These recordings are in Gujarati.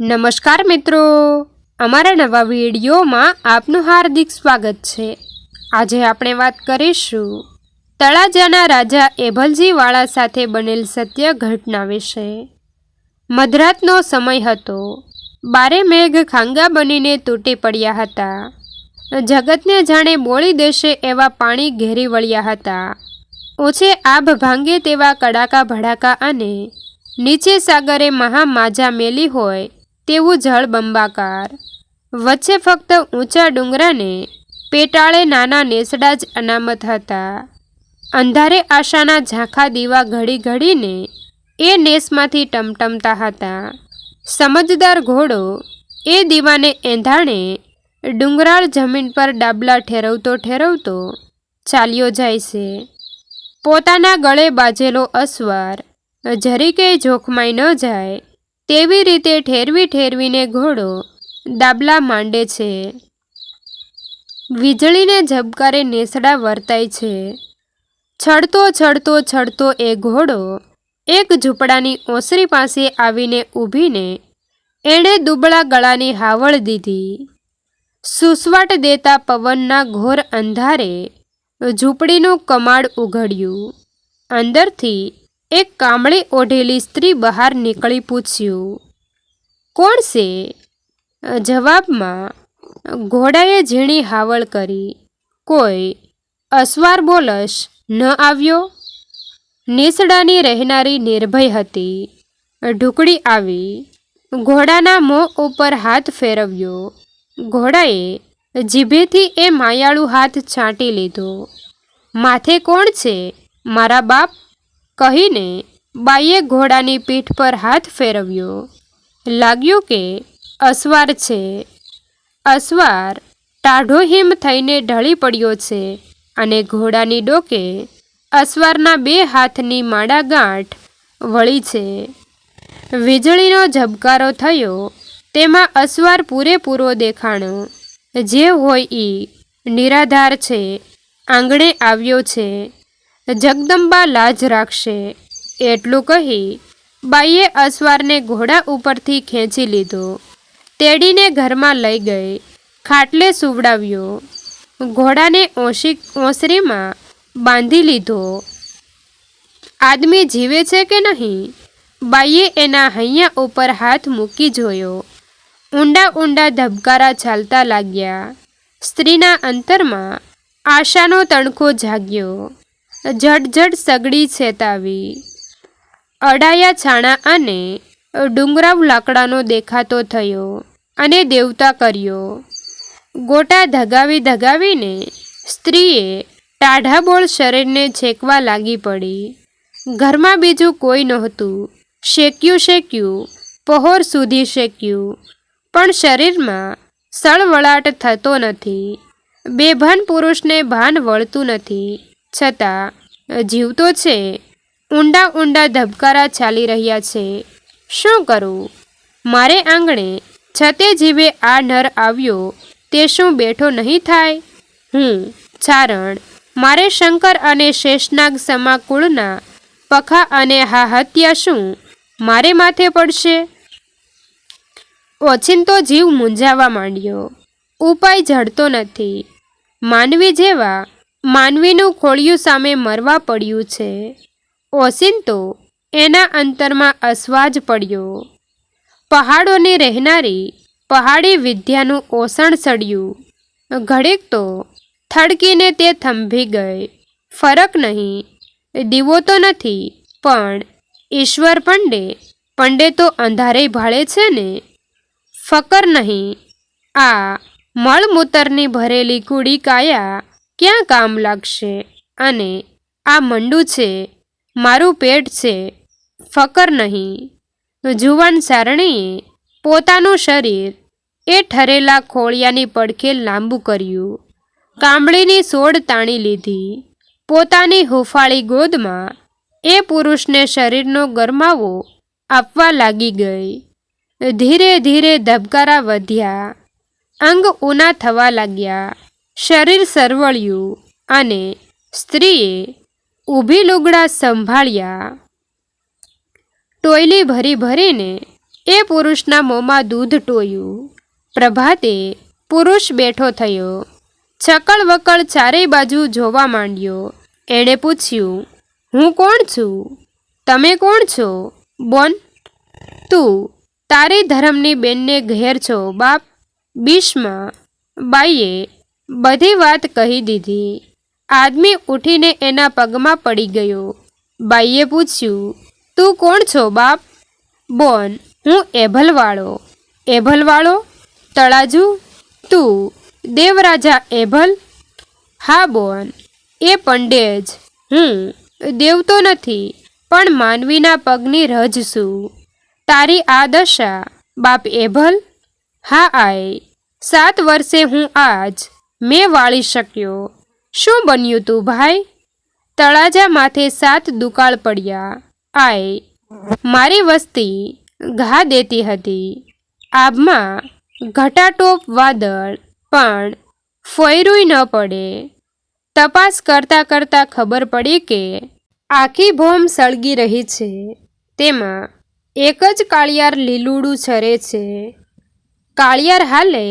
નમસ્કાર મિત્રો. અમારા નવા વિડીયોમાં આપનું હાર્દિક સ્વાગત છે. આજે આપણે વાત કરીશું તળાજાના રાજા એભલજીવાળા સાથે બનેલ સત્ય ઘટના વિશે. મધરાતનો સમય હતો. બારે મેઘ ખાંગા બનીને તૂટી પડ્યા હતા. જગતને જાણે બોળી દેશે એવા પાણી ઘેરી વળ્યા હતા. ઓછે આભ ભાંગે તેવા કડાકા ભડાકા અને નીચે સાગરે મહામાજા મેલી હોય તેવું જળ બંબાકાર. વચ્ચે ફક્ત ઊંચા ડુંગરાને પેટાળે નાના નેસડા જ અનામત હતા. અંધારે આશાના ઝાંખા દીવા ઘડી ઘડીને એ નેસમાંથી ટમટમતા હતા. સમજદાર ઘોડો એ દીવાને એંધાણે ડુંગરાળ જમીન પર ડાબલા ઠેરવતો ઠેરવતો ચાલ્યો જાય છે. પોતાના ગળે બાજેલો અસવાર, જરીકે જોખમાઈ ન જાય તેવી રીતે ઠેરવી ઠેરવીને ઘોડો દાબલા માંડે છે. વીજળીને ઝબકારે નેસડા વર્તાય છે. છડતો છડતો છડતો એ ઘોડો એક ઝૂંપડાની ઓસરી પાસે આવીને ઊભીને એણે દુબળા ગળાની હાવળ દીધી. સુસવાટ દેતા પવનના ઘોર અંધારે ઝૂંપડીનું કમાડ ઉઘડ્યું. અંદરથી એક કામળી ઓઢેલી સ્ત્રી બહાર નીકળી પૂછ્યું, કોણ છે? જવાબમાં, ઘોડાએ ઝીણી હાવળ કરી. કોઈ અસવાર બોલશ ન આવ્યો. નીસડાની રહેનારી નિર્ભય હતી. ઢુકડી આવી. ઘોડાના મોં ઉપર હાથ ફેરવ્યો. ઘોડાએ જીભેથી એ માયાળુ હાથ છાંટી લીધો. માથે કોણ છે? મારા બાપ? કહીને બાઈએ ઘોડાની પીઠ પર હાથ ફેરવ્યો. લાગ્યું કે અસવાર છે. અસવાર ટાઢો હિમ થઈને ઢળી પડ્યો છે અને ઘોડાની ડોકે અસવારના બે હાથની માડા ગાંઠ વળી છે. વીજળીનો ઝબકારો થયો. તેમાં અસવાર પૂરેપૂરો દેખાણો. જે હોય એ નિરાધાર છે. આંગણે આવ્યો છે. જગદંબા લાજ રાખશે. એટલું કહી બાઈએ અસવારને ઘોડા ઉપરથી ખેંચી લીધો. તેડીને ઘરમાં લઈ ગઈ. ખાટલે સુવડાવ્યો. ઘોડાને ઓશી, ઓસરીમાં બાંધી લીધો. આદમી જીવે છે કે નહીં? બાઈએ એના હૈયા ઉપર હાથ મૂકી જોયો. ઊંડા ઊંડા ધબકારા ચાલતા લાગ્યા. સ્ત્રીના અંતરમાં આશાનો તણખો જાગ્યો. ઝટઝટ સગડી છેતાવી. અડાયા છાણા અને ડુંગરાવ લાકડાનો દેખાતો થયો અને દેવતા કર્યો. ગોટા ધગાવી ધગાવીને સ્ત્રીએ ટાઢાબોળ શરીરને છેકવા લાગી પડી. ઘરમાં બીજું કોઈ નહોતું. શેક્યું શેક્યું, પહોર સુધી શેક્યું. પણ શરીરમાં સળવળાટ થતો નથી. બેભાન પુરુષને ભાન વળતું નથી. છતાં જીવતો છે. ઊંડા ઊંડા ધબકારા ચાલી રહ્યા છે. શું કરું? મારે આંગણે છતે જીવે આ નર આવ્યો, તે શું બેઠો નહીં થાય? હું, ચારણ, મારે શંકર અને શેષનાગ સમા કુળના પખા અને હાહત્યા શું? મારે માથે પડશે? ઓચિંતો જીવ મૂંઝાવા માંડ્યો. ઉપાય જડતો નથી. માનવી જેવા માનવીનું ખોળિયું સામે મરવા પડ્યું છે. ઓસિંતો એના અંતરમાં અસવાજ પડ્યો. પહાડોની રહેનારી પહાડી વિદ્યાનું ઓસણ સડ્યું. ઘડીક તો થડકીને તે થંભી ગઈ. ફરક નહીં, દીવો તો નથી, પણ ઈશ્વર પંડે પંડે તો અંધારે ભાળે છે ને? ફકર નહીં, આ મળમૂતરની ભરેલી કુડી કાયા ક્યાં કામ લાગશે? અને આ મંડું છે, મારું પેટ છે, ફકર નહીં. જુવાન સારણીએ પોતાનું શરીર એ ઠરેલા ખોળિયાની પડખે લાંબુ કર્યું. કામળીની સોડ તાણી લીધી. પોતાની હુફાળી ગોદમાં એ પુરુષને શરીરનો ગરમાવો આપવા લાગી ગઈ. ધીરે ધીરે ધબકારા વધ્યા. અંગ ઊના થવા લાગ્યા. શરીર સરવળ્યું અને સ્ત્રીએ ઊભી લુગડા સંભાળ્યા. ટોયલી ભરી ભરીને એ પુરુષના મોંમાં દૂધ ટોયું. પ્રભાતે પુરુષ બેઠો થયો. છકળ વકળ ચારેય બાજુ જોવા માંડ્યો. એણે પૂછ્યું, હું કોણ છું? તમે કોણ છો? બોન, તું તારી ધર્મની બેનને ઘેર છો, બાપ? બીશમાં બાઈએ બધી વાત કહી દીધી. આદમી ઉઠીને એના પગમાં પડી ગયો. બાઈએ પૂછ્યું, તું કોણ છો બાપ? બોન, હું એભલવાળો. એભલવાળો? તળાજુ? તું દેવરાજા એભલ? હા બોન, એ પંડેજ. હું દેવતો નથી, પણ માનવીના પગની રજ છું. તારી આ દશા બાપ એભલ? હા આય, સાત વર્ષે હું આજ મેં વાળી શક્યો. શું બન્યું તું ભાઈ? તળાજા માથે સાત દુકાળ પડ્યા. આય, મારી વસ્તી ઘા દેતી હતી. આબમાં ઘટાટોપ વાદળ, પણ ફોયરુંય ન પડે. તપાસ કરતાં કરતાં ખબર પડી કે આખી ભોમ સળગી રહી છે. તેમાં એક જ કાળિયાર લીલુડું છરે છે. કાળિયાર હાલે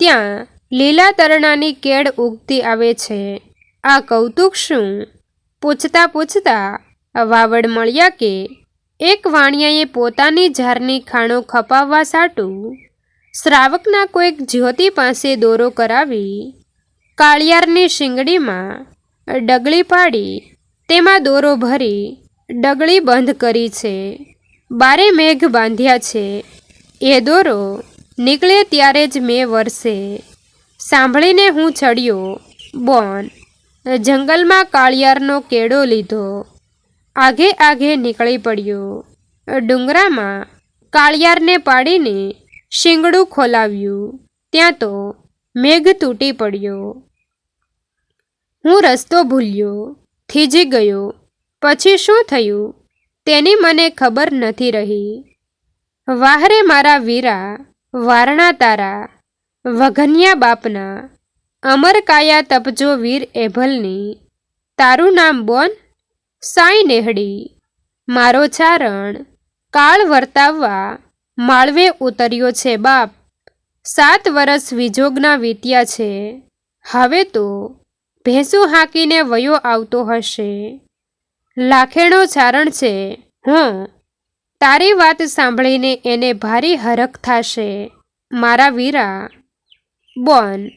ત્યાં લીલા તરણાની કેળ ઉગતી આવે છે. આ કૌતુક શું? પૂછતા પૂછતા વાવડ મળ્યા કે, એક વાણિયાએ પોતાની ઝારની ખાણો ખપાવવા સાટું. શ્રાવકના કોઈક જ્યોતિ પાસે દોરો કરાવી, કાળિયારની શિંગડીમાં ડગલી પાડી, તેમાં દોરો ભરી ડગલી બંધ કરી છે. બારે મેઘ બાંધ્યા છે. એ દોરો નીકળે ત્યારે જ મેં વરસે. સાંભળીને હું ચડ્યો. બોન, જંગલમાં કાળિયારનો કેળો લીધો. આગે આગે નીકળી પડ્યો. ડુંગરામાં કાળિયારને પાડીને શિંગડું ખોલાવ્યું. ત્યાં તો મેઘ તૂટી પડ્યો. હું રસ્તો ભૂલ્યો, થીજી ગયો. પછી શું થયું? તેની મને ખબર નથી રહી. વાહરે મારા વીરા, વારણા તારા વઘન્યા બાપના અમરકાયા તપજો વીર એભલની તારું નામ બોન? સાઈ નેહડી. મારો ચારણ કાળ વર્તાવવા માળવે ઉતર્યો છે બાપ. સાત વરસ વિજોગના વીત્યા છે. હવે તો ભેંસું હાંકીને વયો આવતો હશે. લાખેણો ચારણ છે. હું, તારી વાત સાંભળીને એને ભારી હરખ થશે. મારા વીરા બોન,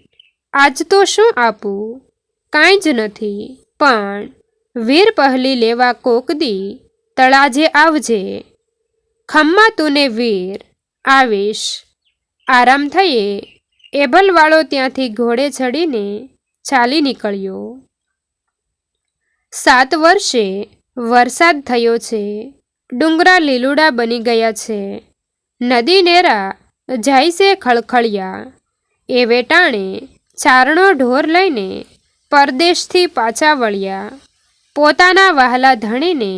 આજ તો શું આપું? કાંઈ જ નથી, પણ વીર પહેલી લેવા કોકદી તળાજે આવજે. ખમ્મા તુને વીર, આવીશ. આરામ થયે. એભલવાળો ત્યાંથી ઘોડે ચડીને ચાલી નીકળ્યો. સાત વર્ષે વરસાદ થયો છે. ડુંગરા લીલુડા બની ગયા છે. નદી નેરા જાય છે ખળખળિયા. એ વેટાણે ચારણો ઢોર લઈને પરદેશથી પાછા વળ્યા. પોતાના વહાલા ધણીને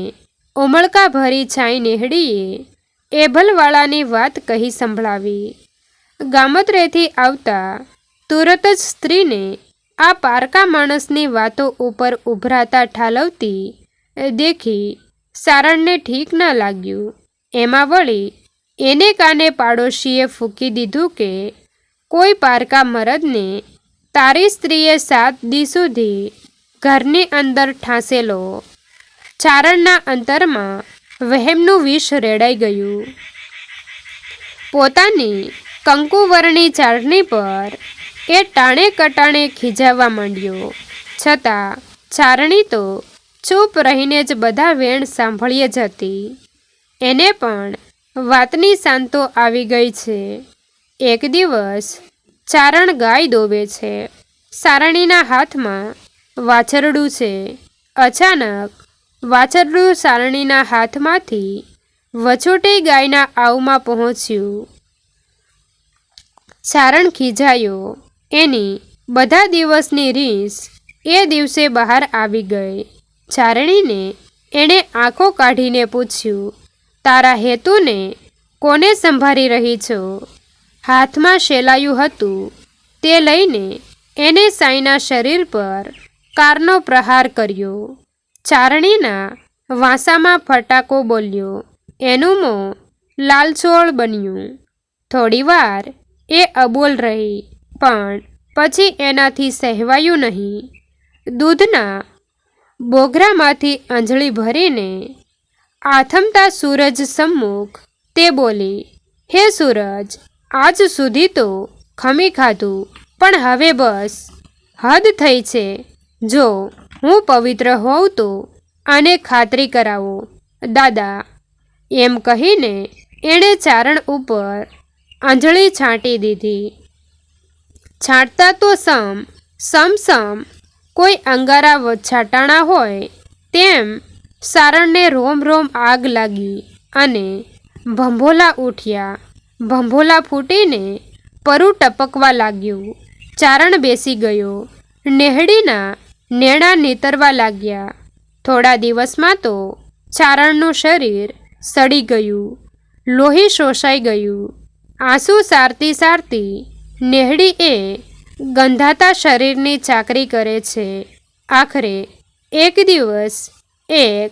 ઉમળકા ભરી છાઈ નેહડીએ એભલવાળાની વાત કહી સંભળાવી. ગામત્રેથી આવતા તુરત જ સ્ત્રીને આ પારકા માણસની વાતો ઉપર ઉભરાતા ઠાલવતી દેખી સારણને ઠીક ન લાગ્યું. એમાં વળી એને કાને પાડોશીએ ફૂંકી દીધું કે કોઈ પારકા મરદને તારી સ્ત્રીએ સાત દી સુધી ઘરની અંદર ઠાંસેલો. ચારણના અંતરમાં વહેમનું વિષ રેડાઈ ગયું. પોતાની કંકુવર્ણી ચારણી પર એ ટાણે કટાણે ખીજાવવા માંડ્યો. છતાં ચારણી તો ચૂપ રહીને જ બધા વેણ સાંભળીએ જ હતી. એને પણ વાતની શાંતો આવી ગઈ છે. એક દિવસ ચારણ ગાય દોવે છે. સારણીના હાથમાં વાછરડું છે. અચાનક વાછરડું સારણીના હાથમાંથી વછોટી ગાયના આવમાં પહોંચ્યું. ચારણ ખીજાયો. એની બધા દિવસની રીસ એ દિવસે બહાર આવી ગઈ. ચારણીને એણે આંખો કાઢીને પૂછ્યું, તારા હેતુને કોને સંભાળી રહી છો? હાથમાં શેલાયું હતું. તે લઈને એને સાંઈના શરીર પર કારનો પ્રહાર કર્યો. ચારણીના વાંસામાં ફટાકો બોલ્યો. એનું મોં લાલચોળ બન્યું. થોડીવાર એ અબોલ રહી, પણ પછી એનાથી સહેવાયું નહીં. દૂધના બોઘરામાંથી અંજળી ભરીને આથમતા સૂરજ સમ્મુખ તે બોલી, હે સૂરજ આજ સુધી તો ખમી ખાધું. પણ હવે બસ હદ થઈ છે. જો હું પવિત્ર હોઉં તો આને ખાતરી કરાવો. દાદા, એમ કહીને એણે ચારણ ઉપર આંજળી છાંટી દીધી. છાંટતા તો સમ સમ સમ કોઈ અંગારા છાંટાણા હોય તેમ સારણને રોમ રોમ આગ લાગી અને ભંભોલા ઉઠ્યા. ભંભોલા ફૂટીને પરુ ટપકવા લાગ્યું. ચારણ બેસી ગયો. નેહડીના નેણા નીતરવા લાગ્યા. થોડા દિવસમાં તો ચારણનું શરીર સડી ગયું. લોહી શોષાઈ ગયું. આંસુ સારતી સારતી નેહડી એ ગંધાતા શરીરની ચાકરી કરે છે. આખરે એક દિવસ એક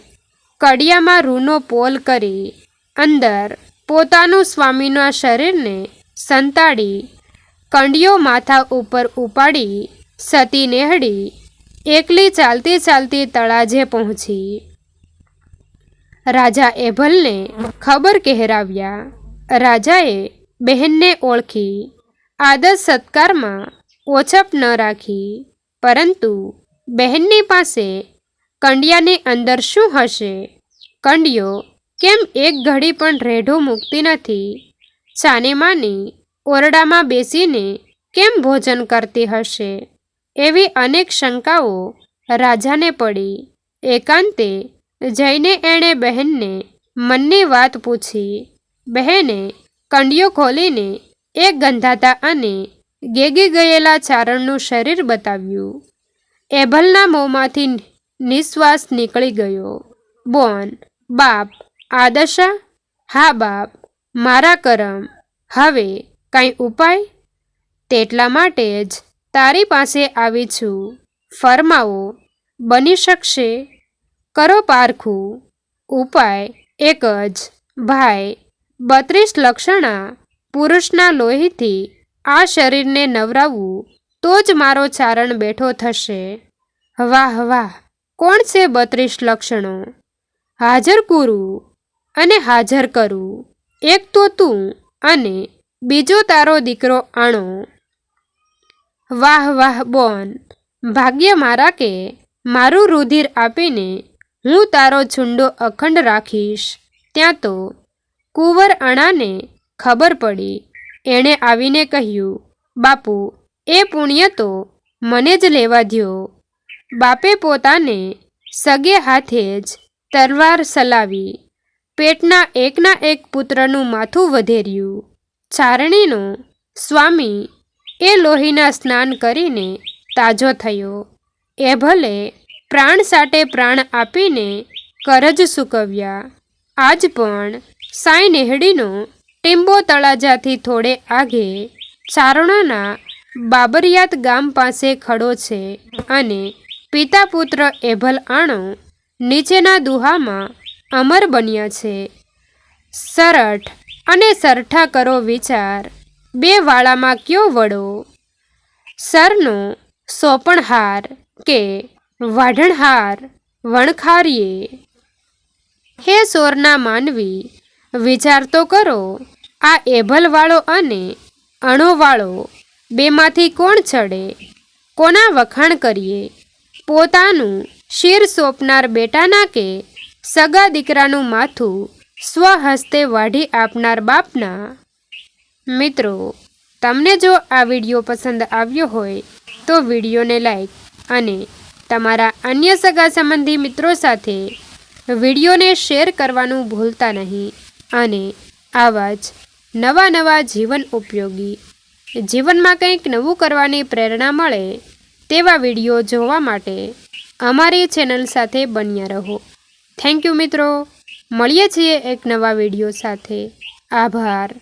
કડિયામાં રૂનો પોલ કરી અંદર પોતાનું સ્વામીના શરીરને સંતાડી કંડિયો માથા ઉપર ઉપાડી, સતી નેહડી, એકલી ચાલતી ચાલતી તળાજે પહોંચી. રાજા એભલને ખબર કહેરાવ્યા. રાજાએ બહેનને ઓળખી. આદર સત્કારમાં ઓછપ ન રાખી. પરંતુ બહેનની પાસે કંડિયાની અંદર શું હશે? કંડિયો કેમ એક ઘડી પણ રેઢો મૂકતી નથી? ચાને માની ઓરડામાં બેસીને કેમ ભોજન કરતી હશે? એવી અનેક શંકાઓ રાજાને પડી. એકાંતે જઈને એણે બહેનને મનની વાત પૂછી. બહેને કંડિયો ખોલીને એક ગંધાતા અને ગેગી ગયેલા ચારણનું શરીર બતાવ્યું. એભલના મોંમાંથી નિશ્વાસ નીકળી ગયો. બોન, બાપ આ હા બાપ, મારા કરમ. હવે કાંઈ ઉપાય? તેટલા માટે જ તારી પાસે આવી છું. ફરમાવો, બની શકશે? કરો પારખું. ઉપાય એક જ. ભાઈ, બત્રીસ લક્ષણા પુરુષના લોહીથી આ શરીરને નવરાવવું તો જ મારો ચારણ બેઠો થશે. વાહ વાહ, કોણ છે બત્રીસ લક્ષણો? હાજર કુરું. અને હાજર કરું. એક તો તું અને બીજો તારો દીકરો આણો વાહ વાહ, બોન. ભાગ્ય મારા કે મારું રુધિર આપીને હું તારો છુંડો અખંડ રાખીશ. ત્યાં તો કુંવર અણાને ખબર પડી. એણે આવીને કહ્યું, બાપુ, એ પુણ્ય તો મને જ લેવા દ્યો. બાપે પોતાને સગે હાથે જ તલવાર સલાવી. પેટના એકના એક પુત્રનું માથું વધેર્યું. ચારણીનો સ્વામી એ લોહીના સ્નાન કરીને તાજો થયો. એ ભલે પ્રાણ સાટે પ્રાણ આપીને કરજ સૂકવ્યા. આજ પણ સાઈ નેહડીનો ટીંબો તળાજાથી થોડે આગે ચારણોના બાબરિયાત ગામ પાસે ખડો છે અને પિતા પુત્ર એભલ આણો નીચેના દુહામાં અમર બન્યા છે. સરઠ અને સરઠા કરો વિચાર. બે વાળામાં કયો વડો સરનો સોપણહાર કે વાઢણહાર? વણખારીએ. હે સોરના માનવી, વિચાર તો કરો. આ એભલવાળો અને અણોવાળો બેમાંથી કોણ ચડે? કોના વખાણ કરીએ? પોતાનું શિર સોંપનાર બેટાના કે સગા દીકરાનું માથું સ્વહસ્તે વાઢી આપનાર બાપના. મિત્રો, તમને જો આ વીડિયો પસંદ આવ્યો હોય, તો વિડીયોને લાઈક અને તમારા અન્ય સગા સંબંધી મિત્રો સાથે વિડીયોને શેર કરવાનું ભૂલતા નહીં. અને આવા જ નવા નવા જીવન ઉપયોગી, જીવનમાં કંઈક નવું કરવાની પ્રેરણા મળે, તેવા વીડિયો જોવા માટે અમારી ચેનલ સાથે બન્યા રહો. થેન્ક યુ મિત્રો. મળીએ છીએ એક નવા વીડિયો સાથે. આભાર.